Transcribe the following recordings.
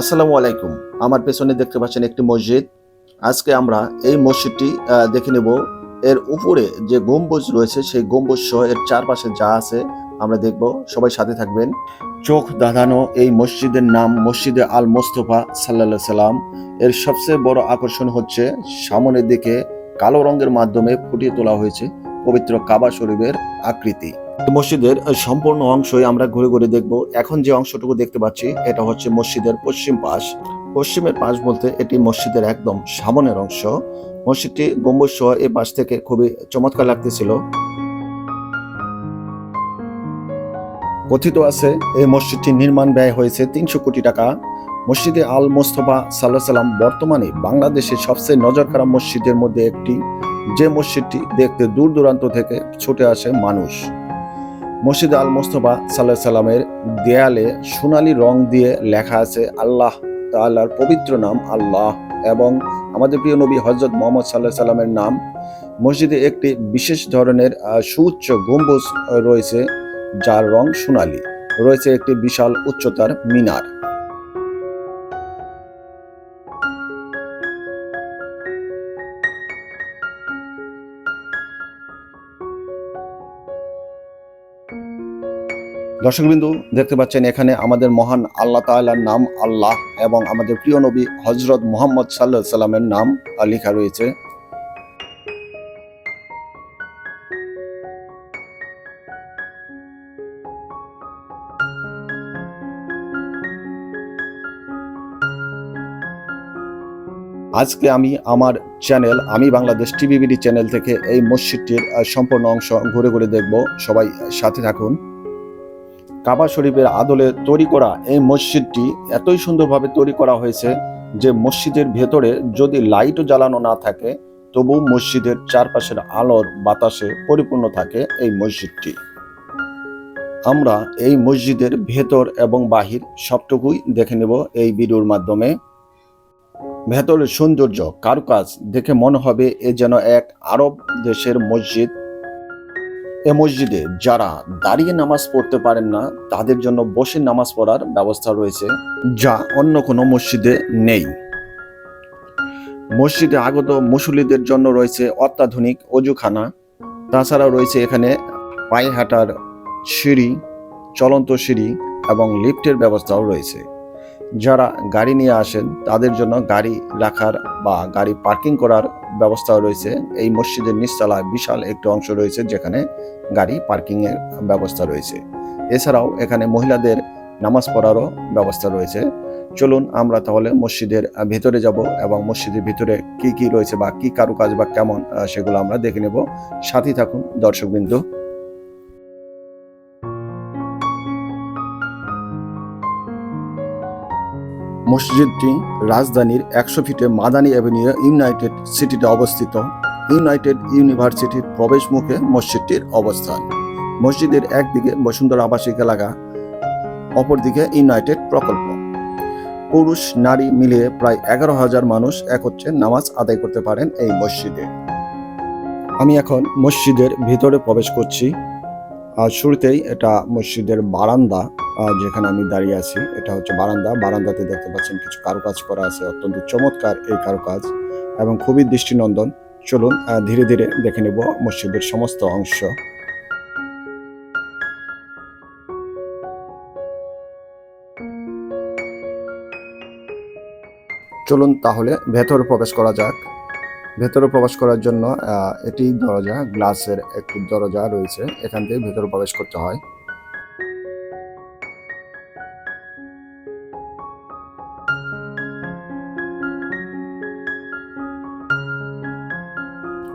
আসসালামু আলাইকুম। আমার পেছনে দেখতে পাচ্ছেন একটি মসজিদ। আজকে আমরা এই মসজিদটি দেখে নেব। এর উপরে যে গম্বুজ রয়েছে, সেই গম্বুজ সহ এর চারপাশে যা আছে আমরা দেখব। সবাই সাথে থাকবেন। চোখ দাঁধানো এই মসজিদের নাম মসজিদে আল মোস্তফা সাল্লা সাল্লাম এর সবচেয়ে বড় আকর্ষণ হচ্ছে, সামনের দিকে কালো রঙের মাধ্যমে ফুটিয়ে তোলা হয়েছে পবিত্র কাবা শরীফের আকৃতি। মসজিদের সম্পূর্ণ অংশই আমরা ঘুরে ঘুরে দেখব। এখন যে অংশটুকু দেখতে পাচ্ছি, এটা হচ্ছে মসজিদের পশ্চিম পাশ। পশ্চিমের পাশ বলতে এটি মসজিদের একদম সামনের অংশ। মসজিদটি গম্বুজ সহ এ পাশ থেকে খুবই চমৎকার লাগতেছিল। কথিত আছে, এই মসজিদটি নির্মাণ ব্যয় হয়েছে তিনশো কোটি টাকা। মসজিদে আল মোস্তফা সাল্লাহ সাল্লাম বর্তমানে বাংলাদেশের সবচেয়ে নজর খারাপ মসজিদের মধ্যে একটি। যে মসজিদটি দেখতে দূর দূরান্ত থেকে ছুটে আসে মানুষ। মসজিদ আল মোস্তফা সাল্লাহ সাল্লামের দেয়ালে সোনালি রং দিয়ে লেখা আছে, আল্লাহ তাল্লাহর পবিত্র নাম আল্লাহ। এবং আমাদের প্রিয় নবী হজরত মোহাম্মদ সাল্লাহ সাল্লামের নাম মসজিদে একটি বিশেষ ধরনের সুউচ্চ গম্বুজ রয়েছে, যার রং সোনালি। রয়েছে একটি বিশাল উচ্চতার মিনার। দর্শকবিন্দু, দেখতে পাচ্ছেন এখানে আমাদের মহান আল্লাহ তাআলার নাম আল্লাহ এবং আমাদের প্রিয় নবী হজরত মোহাম্মদ সাল্লাহ সাল্লামের নাম লেখা রয়েছে। আজকে আমি আমার চ্যানেল, আমি বাংলাদেশ টিভিবিডি চ্যানেল থেকে এই মসজিদটির সম্পূর্ণ অংশ ঘুরে ঘুরে দেখব। সবাই সাথে থাকুন। কাবা শরীফের আদলে তৈরি করা এই মসজিদটি এতই সুন্দরভাবে তৈরি করা হয়েছে যে মসজিদের ভেতরে যদি লাইটও জ্বালানো না থাকে তবু মসজিদের চারপাশের আলোর বাতাসে পরিপূর্ণ থাকে এই মসজিদটি। আমরা এই মসজিদের ভেতর এবং বাহির সবটুকুই দেখে নেব এই ভিডিওর মাধ্যমে। ভেতরের সৌন্দর্য, কারুকাজ দেখে মনে হবে এ যেন এক আরব দেশের মসজিদ। এ মসজিদে যারা দাঁড়িয়ে নামাজ পড়তে পারেন না, তাদের জন্য বসে নামাজ পড়ার ব্যবস্থা রয়েছে, যা অন্য কোনো মসজিদে নেই। মসজিদে আগত মুসল্লিদের জন্য রয়েছে অত্যাধুনিক অজুখানা, তাছাড়াও রয়েছে এখানে পায়ে হাঁটার সিঁড়ি, চলন্ত সিঁড়ি এবং লিফটের ব্যবস্থাও রয়েছে। যারা গাড়ি নিয়ে আসেন, তাদের জন্য গাড়ি রাখার বা গাড়ি পার্কিং করার ব্যবস্থা রয়েছে। এই মসজিদের নিচতলায় বিশাল একটি অংশ রয়েছে, যেখানে গাড়ি পার্কিং এর ব্যবস্থা রয়েছে। এছাড়াও এখানে মহিলাদের নামাজ পড়ারও ব্যবস্থা রয়েছে। চলুন আমরা তাহলে মসজিদের ভিতরে যাব এবং মসজিদের ভিতরে কি কি রয়েছে বা কি কারুকাজ বা কেমন সেগুলো আমরা দেখে নেব। সাথী থাকুন দর্শকবৃন্দ। মসজিদটি রাজধানীর একশো ফিটে মাদানী অ্যাভিনিউ ইউনাইটেড সিটিতে অবস্থিত। ইউনাইটেড ইউনিভার্সিটির প্রবেশ মুখে মসজিদটির অবস্থান। মসজিদের একদিকে বসুন্ধরা আবাসিক এলাকা, অপরদিকে ইউনাইটেড প্রকল্প। পুরুষ, নারী মিলিয়ে প্রায় এগারো হাজার মানুষ একত্রে নামাজ আদায় করতে পারেন এই মসজিদে। আমি এখন মসজিদের ভিতরে প্রবেশ করছি। আর শুরুতেই এটা মসজিদের বারান্দা। যেখানে আমি দাঁড়িয়ে আছি, এটা হচ্ছে বারান্দা। বারান্দাতে দেখতে পাচ্ছেন কিছু কারুকাজ করা আছে, অত্যন্ত চমৎকার এই কারুকাজ এবং খুবই দৃষ্টিনন্দন। চলুন ধীরে ধীরে দেখে নেব মসজিদের সমস্ত অংশ। চলুন তাহলে ভেতরে প্রবেশ করা যাক। ভেতরে প্রবেশ করার জন্য এটি দরজা, গ্লাসের একটি দরজা রয়েছে। এখান থেকে ভেতরে প্রবেশ করতে হয়।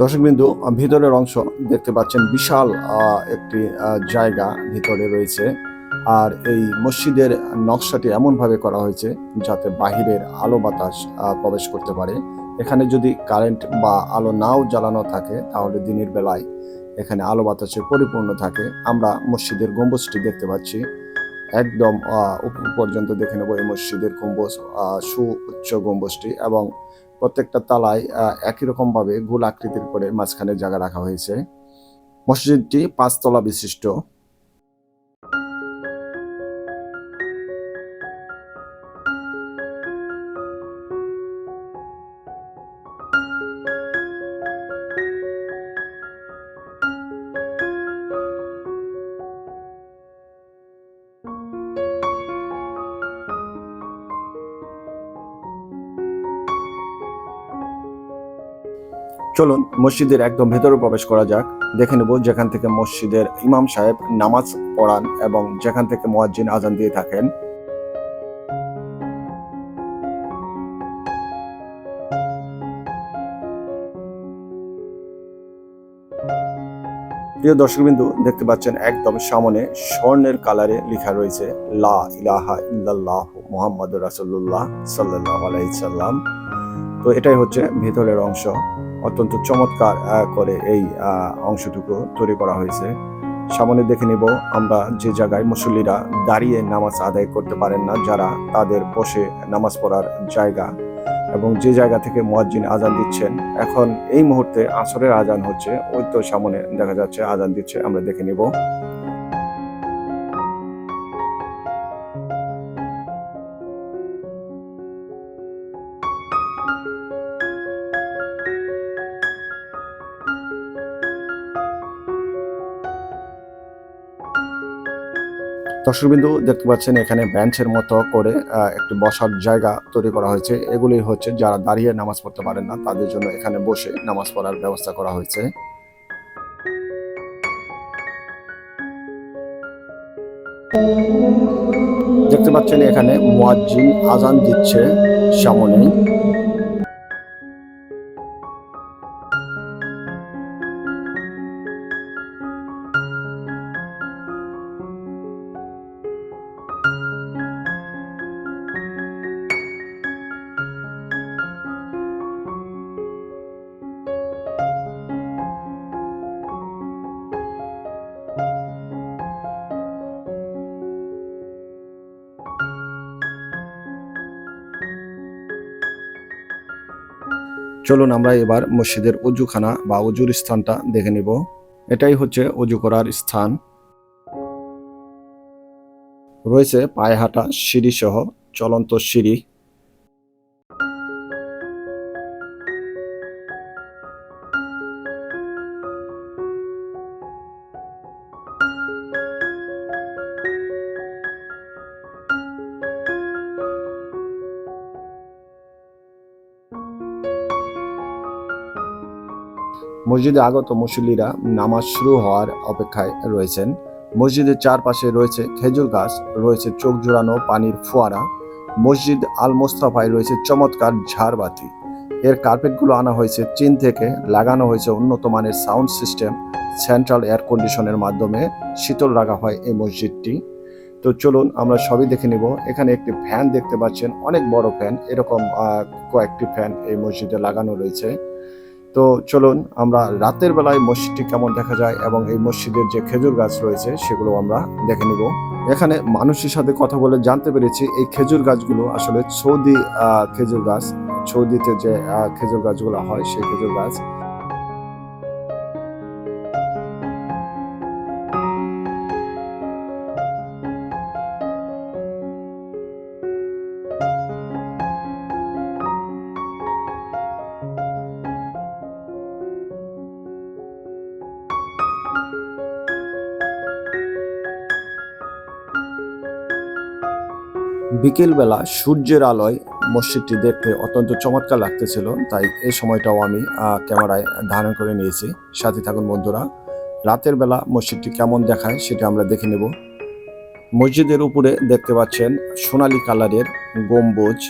দর্শকবিন্দু, ভিতরের অংশ দেখতে পাচ্ছেন বিশাল একটি জায়গা ভিতরে রয়েছে। আর এই মসজিদের নকশাটি এমনভাবে করা হয়েছে যাতে বাহিরের আলো বাতাস প্রবেশ করতে পারে। এখানে যদি কারেন্ট বা আলো নাও জ্বালানো থাকে, তাহলে দিনের বেলায় এখানে আলো বাতাসে পরিপূর্ণ থাকে। আমরা মসজিদের গম্বুজটি দেখতে পাচ্ছি। একদম পর্যন্ত দেখে নেব এই মসজিদের গম্বুজ সুউচ্চ গম্বুজটি এবং প্রত্যেকটা তালায় একই রকমভাবে গোল আকৃতির করে মাঝখানে জায়গা রাখা হয়েছে। মসজিদটি পাঁচতলা বিশিষ্ট। চলুন মসজিদের একদম ভেতরে প্রবেশ করা যাক। দেখে নেব যেখান থেকে মসজিদের ইমাম সাহেব নামাজ পড়ান এবং যেখান থেকে মোয়াজ্জিন আজান দিয়ে থাকেন। প্রিয় দর্শকবিন্দু, দেখতে পাচ্ছেন একদম সামনে স্বর্ণের কালারে লেখা রয়েছে, লা ইলাহা ইল্লাল্লাহ মুহাম্মদ রাসূলুল্লাহ সাল্লাল্লাহু আলাইহি সাল্লাম। তো এটাই হচ্ছে ভেতরের অংশ। অত্যন্ত চমৎকার করে এই অংশটুকু তৈরি করা হয়েছে। সামনে দেখে নেব আমরা যে জায়গায় মুসল্লিরা দাঁড়িয়ে নামাজ আদায় করতে পারেন না, যারা তাদের বসে নামাজ পড়ার জায়গা এবং যে জায়গা থেকে মোয়াজ্জিন আজান দিচ্ছেন। এখন এই মুহূর্তে আসরের আজান হচ্ছে, ওই তো সামনে দেখা যাচ্ছে আজান দিচ্ছে, আমরা দেখে নিব। দর্শকবিন্দু দেখতে পাচ্ছেন এখানে বেঞ্চের মতো করে একটি বসার জায়গা তৈরি করা হয়েছে। এগুলি হচ্ছে যারা দাঁড়িয়ে নামাজ পড়তে পারেন না, তাদের জন্য এখানে বসে নামাজ পড়ার ব্যবস্থা করা হয়েছে। দেখতে পাচ্ছেন এখানে মুয়াজ্জিন আজান দিচ্ছে সামনেই চলুন আমরা এবার মসজিদের উজুখানা বা উজুর স্থানটা দেখে নিব। এটাই হচ্ছে উজু করার স্থান। রয়েছে পায়ে হাঁটা সিঁড়ি সহ চলন্ত সিঁড়ি। মসজিদে আগত মুসল্লিরা নামাজ শুরু হওয়ার অপেক্ষায় রয়েছেন। মসজিদের চারপাশে রয়েছে খেজুর গাছ, রয়েছে চোখ জোড়ানো পানির ফোয়ারা, মসজিদ আল মোস্তফায় রয়েছে চমৎকার ঝাড়বাতি। এর কার্পেটগুলো আনা হয়েছে চীন থেকে, লাগানো হয়েছে উন্নত মানের সাউন্ড সিস্টেম, সেন্ট্রাল এয়ার কন্ডিশনের মাধ্যমে শীতল রাখা হয় এই মসজিদটি। তো চলুন আমরা সবই দেখে নিব। এখানে একটি ফ্যান দেখতে পাচ্ছেন, অনেক বড় ফ্যান, এরকম কয়েকটি ফ্যান এই মসজিদে লাগানো রয়েছে। তো চলুন আমরা রাতের বেলায় মসজিদটি কেমন দেখা যায় এবং এই মসজিদের যে খেজুর গাছ রয়েছে সেগুলো আমরা দেখে নিব। এখানে মানুষের সাথে কথা বলে জানতে পেরেছি এই খেজুর গাছগুলো আসলে সৌদি খেজুর গাছ, সৌদিতে যে খেজুর গাছগুলো হয় সেই খেজুর গাছ। বিকেলবেলা সূর্যের আলোয় মসজিদটি দেখতে অত্যন্ত চমৎকার লাগতেছিল, তাই এই সময়টাও আমি ক্যামেরায় ধারণ করে নিয়েছি। সাথে থাকুন বন্ধুরা, রাতের বেলা মসজিদটি কেমন দেখায় সেটা আমরা দেখে নেব। মসজিদের উপরে দেখতে পাচ্ছেন সোনালি কালারের গম্বুজ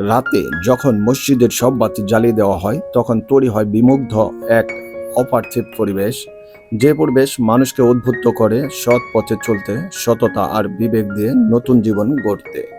রাতে যখন মসজিদের সব বাতি জ্বালিয়ে দেওয়া হয়, তখন তৈরি হয় বিমুগ্ধ এক অপার্থিব পরিবেশ। যে পরিবেশ মানুষকে উদ্ভুত করে সৎ পথে চলতে, সততা আর বিবেক দিয়ে নতুন জীবন গড়তে।